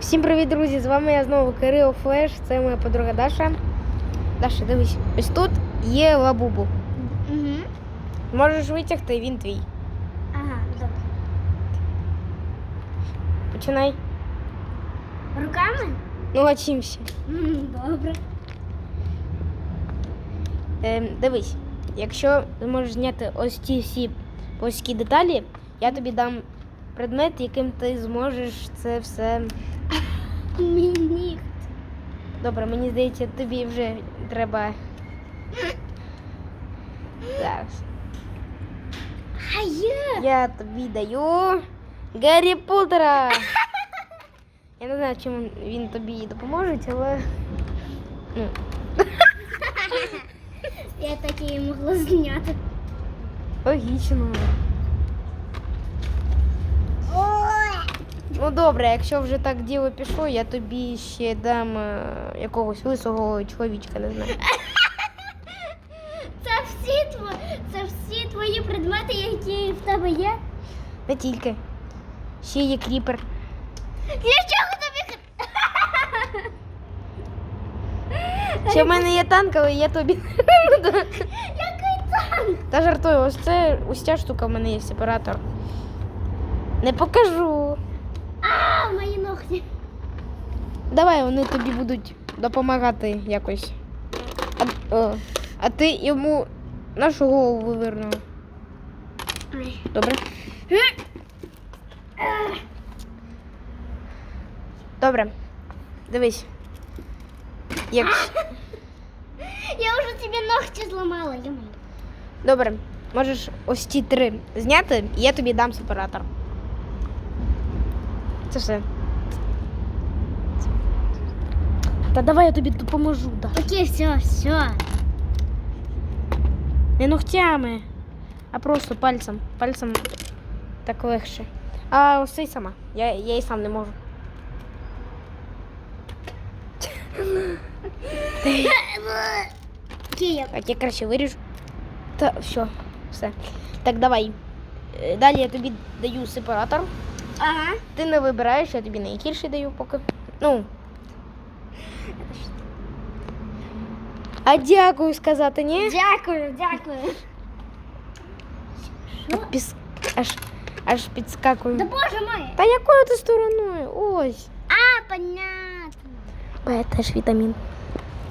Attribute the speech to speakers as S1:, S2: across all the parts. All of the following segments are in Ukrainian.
S1: Всім привіт, друзі! З вами я знову Кирил Флеш, це моя подруга Даша. Даша, дивись, ось тут є лабубу.
S2: Угу.
S1: Можеш витягти, він твій.
S2: Ага, добре.
S1: Починай.
S2: Руками?
S1: Ну, а
S2: Добре.
S1: Ем, дивись, якщо зможеш зняти ось ці всі плоські деталі, я тобі дам предмет, яким ти зможеш це все.
S2: Мені.
S1: Добре, мені здається, тобі вже треба. Зараз.
S2: А я?
S1: Я тобі даю Гаррі Поттера. Я не знаю, чим він тобі допоможе, але. Ну,
S2: Я так і могла зняти.
S1: логічно. Ну добре, якщо вже так діло пішло, я тобі ще дам е, якогось лисого чоловічка, не знаю.
S2: Це всі твої, це всі твої предмети, які в тебе є.
S1: Не тільки. Ще є кріпер.
S2: Для чого тобі?
S1: Ще в мене є танк, але я тобі.
S2: Який танк?
S1: Та жартую, ось це ось ця штука в мене є сепаратор. Не покажу.
S2: А, мої ногті.
S1: Давай вони тобі будуть допомагати якось. А, о, а ти йому нашу голову вивернув. Добре? Добре. Дивись. Як...
S2: Я вже тобі ногті зламала, йому.
S1: Добре. Можеш ось ці три зняти, і я тобі дам сепаратор. Це все. Та давай я тобі допоможу. Да.
S2: Окей, все, все.
S1: Не ногтями, а просто пальцем. Пальцем так легше. А ось цей сама. Я, я і сам не можу.
S2: Окей, я
S1: Так, я краще виріжу. Та все, все. Так, давай. Е, Далі я тобі даю сепаратор.
S2: Ага.
S1: Ти не вибираєш, я тобі найгірший даю поки. Ну. А дякую сказати, ні?
S2: Дякую, дякую.
S1: Піс... Аж, аж підскакую.
S2: Да боже мой.
S1: Та якою ти стороною? Ось.
S2: А, понятно.
S1: Бе, теж вітамін.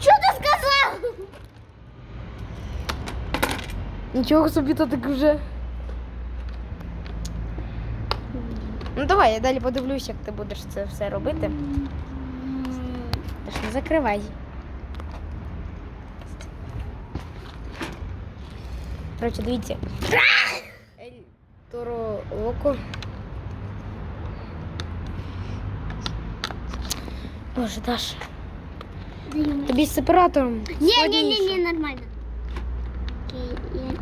S2: Що ти сказав?
S1: Нічого собі то так вже. Давай, я далі подивлюсь, як ти будеш це все робити. Та ж не закривай. Коротше, дивіться. Ель Торо Локо. Боже, Даша. Тобі з сепаратором.
S2: Ні, ні, ні, ні, нормально. Окей, я...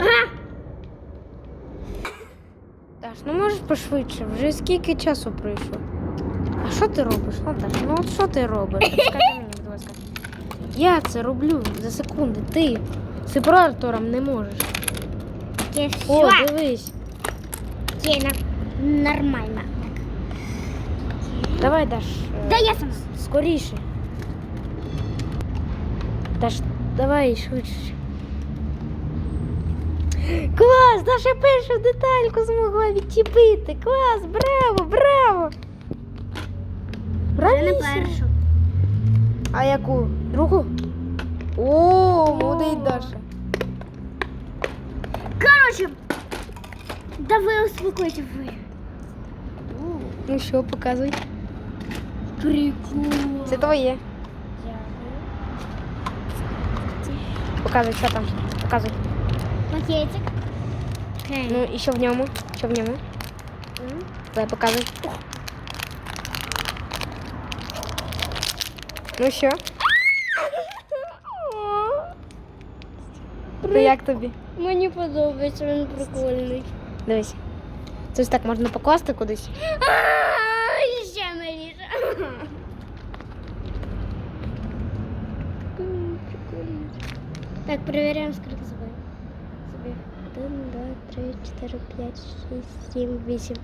S2: Ага.
S1: Даш, ну можеш пошвидше, вже скільки часу пройшло. А що ти робиш? Наташ, ну от що ти робиш? Скажи мені, будь ласка. Я це роблю за секунди. Ти сепаратором не можеш.
S2: Окей,
S1: О,
S2: все.
S1: дивись.
S2: Окей, на- нормально.
S1: Давай, Даш. е,
S2: Да я сама.
S1: Скоріше. Даш, давай швидше. Клас! Даша першу детальку змогла відчепити. Клас! Браво, браво!
S2: Я не першу.
S1: А яку? Другу? О, молодий Даша.
S2: Короче, да ви успокойте ви.
S1: Ну що, показуй.
S2: Прикол.
S1: Це твоє. Показуй, що там. Показуй.
S2: Пакетик. Окей.
S1: Ну, еще в ньому? еще в ньому? Mm. Давай показуй. Ух. Ну що? Ну як тобі?
S2: Мені подобається, він прикольний.
S1: Давай. То есть так можна покласти кудись.
S2: А, Ще наріже. Так, проверяем скрипку. Три, чотири, п'ять, шість, сім, вісім.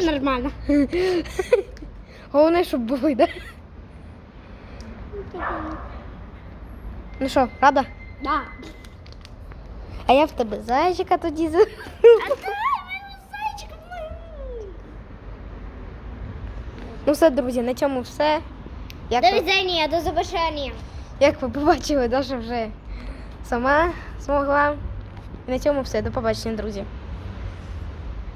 S2: Нормально.
S1: Головне, щоб були, да? Ну що, рада?
S2: Да.
S1: А я в тебе зайчика тоді за. Ну все, друзі, на цьому все. Як
S2: До
S1: ви,
S2: відзення, до завершення.
S1: як ви побачили, Даша вже сама змогла. На цьому все. До побачення, друзі.